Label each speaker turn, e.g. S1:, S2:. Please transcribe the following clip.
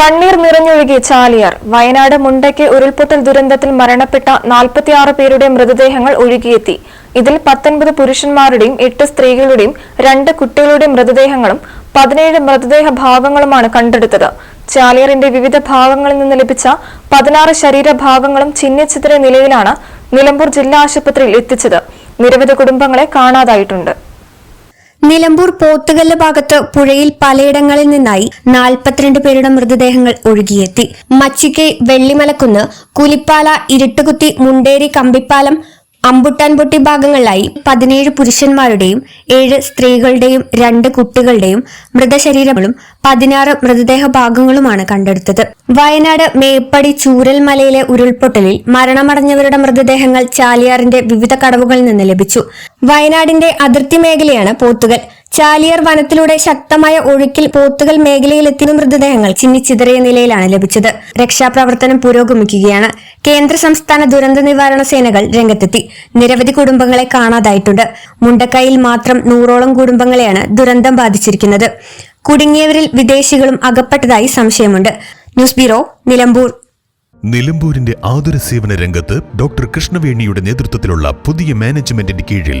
S1: കണ്ണീർ നിറഞ്ഞൊഴുകി ചാലിയാർ. വയനാട് മുണ്ടയ്ക്ക് ഉരുൾപൊട്ടൽ ദുരന്തത്തിൽ മരണപ്പെട്ട നാൽപ്പത്തിയാറ് പേരുടെ മൃതദേഹങ്ങൾ ഒഴുകിയെത്തി. ഇതിൽ പത്തൊൻപത് പുരുഷന്മാരുടെയും എട്ട് സ്ത്രീകളുടെയും രണ്ട് കുട്ടികളുടെയും മൃതദേഹങ്ങളും പതിനേഴ് മൃതദേഹ ഭാഗങ്ങളുമാണ് കണ്ടെടുത്തത്. ചാലിയറിന്റെ വിവിധ ഭാഗങ്ങളിൽ നിന്ന് ലഭിച്ച പതിനാറ് ശരീരഭാഗങ്ങളും ചിഹ്നിച്ചിതറിയ നിലയിലാണ് നിലമ്പൂർ ജില്ലാ ആശുപത്രിയിൽ എത്തിച്ചത്. നിരവധി കുടുംബങ്ങളെ കാണാതായിട്ടുണ്ട്.
S2: നിലമ്പൂർ പോത്തുകല്ല് ഭാഗത്ത് പുഴയിൽ പലയിടങ്ങളിൽ നിന്നായി നാൽപ്പത്തിരണ്ട് പേരുടെ മൃതദേഹങ്ങൾ ഒഴുകിയെത്തി. മച്ചിക്കൈ വെള്ളിമലക്കുന്ന് കുലിപ്പാല ഇരുട്ടുകുത്തി മുണ്ടേരി കമ്പിപ്പാലം അമ്പുട്ടാൻപൊട്ടി ഭാഗങ്ങളിലായി പതിനേഴ് പുരുഷന്മാരുടെയും ഏഴ് സ്ത്രീകളുടെയും രണ്ട് കുട്ടികളുടെയും മൃതശരീരങ്ങളും പതിനാറ് മൃതദേഹ ഭാഗങ്ങളുമാണ് കണ്ടെടുത്തത്. വയനാട് മേപ്പടി ചൂരൽമലയിലെ ഉരുൾപൊട്ടലിൽ മരണമടഞ്ഞവരുടെ മൃതദേഹങ്ങൾ ചാലിയാറിന്റെ വിവിധ കടവുകളിൽ നിന്ന് ലഭിച്ചു. വയനാടിന്റെ അതിർത്തി മേഖലയാണ് പോത്തുകൽ. ചാലിയാർ വനത്തിലൂടെ ശക്തമായ ഒഴുക്കിൽ പോത്തുകൽ മേഖലയിലെത്തിയ മൃതദേഹങ്ങൾ ചിന്നിച്ചിതറിയ നിലയിലാണ് ലഭിച്ചത്. രക്ഷാപ്രവർത്തനം പുരോഗമിക്കുകയാണ്. കേന്ദ്ര സംസ്ഥാന ദുരന്ത നിവാരണ സേനകൾ രംഗത്തെത്തി. നിരവധി കുടുംബങ്ങളെ കാണാതായിട്ടുണ്ട്. മുണ്ടക്കൈയിൽ മാത്രം നൂറോളം കുടുംബങ്ങളെയാണ് ദുരന്തം ബാധിച്ചിരിക്കുന്നത്. കുടുങ്ങിയവരിൽ വിദേശികളും അകപ്പെട്ടതായി സംശയമുണ്ട്. News bureau Nilambur.
S3: നിലമ്പൂരിന്റെ ആതുര സേവന രംഗത്ത് ഡോക്ടർ കൃഷ്ണവേണിയുടെ നേതൃത്വത്തിലുള്ള പുതിയ മാനേജ്മെന്റിന്റെ കീഴിൽ